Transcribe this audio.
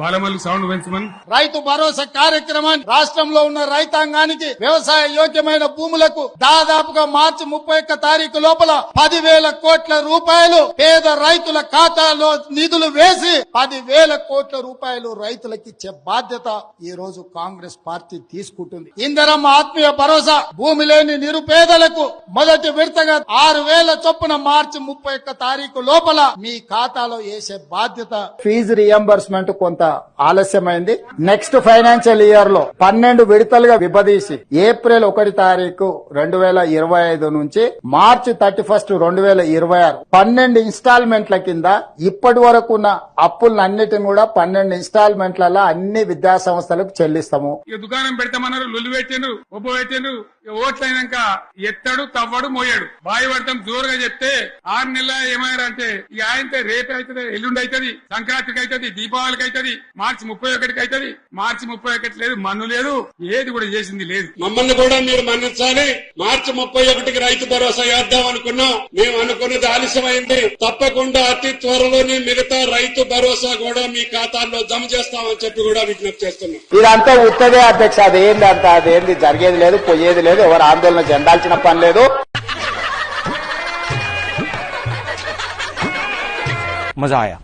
Balamalli sound పెంచమని. రైతు భరోసా కార్యక్రమాన్ని రాష్ట్రంలో ఉన్న రైతాంగానికి వ్యవసాయ యోగ్యమైన భూములకు దాదాపుగా మార్చి ముప్పై ఒక్క తారీఖు లోపల పదివేల కోట్ల రూపాయలు పేద రైతుల ఖాతాలో నిధులు వేసి పదివేల కోట్ల రూపాయలు రైతులకు ఇచ్చే బాధ్యత ఈ రోజు కాంగ్రెస్ పార్టీ తీసుకుంటుంది. ఇందరం ఆత్మీయ భరోసా భూమి లేని నిరుపేదలకు మొదటి విడతగా ఆరు వేల చొప్పున మార్చి ముప్పై ఒక్క తారీఖు లోపల మీ ఖాతాలో వేసే బాధ్యత. ఫీజు రియంబర్స్మెంట్ కొంత ఆలస్యమైంది. నెక్స్ట్ ఫైనాన్షియల్ ఇయర్లో పన్నెండు విడతలుగా విభదీసి ఏప్రిల్ ఒకటి తారీఖు రెండు వేల ఇరవై ఐదు నుంచి మార్చి థర్టీ ఫస్ట్ రెండు వేల ఇరవై ఆరు పన్నెండు ఇన్స్టాల్మెంట్ల కింద ఇప్పటి వరకు ఉన్న అప్పులన్నిటిని కూడా పన్నెండు ఇన్స్టాల్మెంట్లలో అన్ని విద్యా సంస్థలకు చెల్లిస్తాము దుకాణం పెడతామన్నారు లొల్లు పెట్టిండ్రు ఒబ్బ పెట్టిండ్రు ఓట్లైనాక ఎత్తాడు తవ్వడు మోయాడు. బాయి పడతాం జోరుగా చెప్తే ఆరు నెలల ఏమయ్యారంటే ఇక ఆయనతో రేపు అవుతుంది ఎల్లుండి అవుతుంది సంక్రాంతికి అవుతుంది దీపావళికి అవుతుంది మార్చి ముప్పై ఒకటికి అవుతుంది మార్చి ముప్పై ఒకటి లేదు మన్ను లేదు ఏది కూడా చేసింది లేదు మమ్మల్ని కూడా మీరు మన్నించాలి మార్చి ముప్పై ఒకటికి రైతు భరోసా వేద్దాం అనుకున్నాం మేము అనుకున్నది ఆలస్యమైంది తప్పకుండా అతి త్వరలోనే మిగతా రైతు భరోసా కూడా మీ ఖాతాల్లో జమ చేస్తామని చెప్పి కూడా విజ్ఞప్తి చేస్తున్నాం ఇదంతా ఉత్తదే అధ్యక్ష అదేంది అంత అదేంది జరిగేది లేదు పోయేది లేదు ఎవరు ఆందోళన చెందాల్సిన పని లేదు मजा आया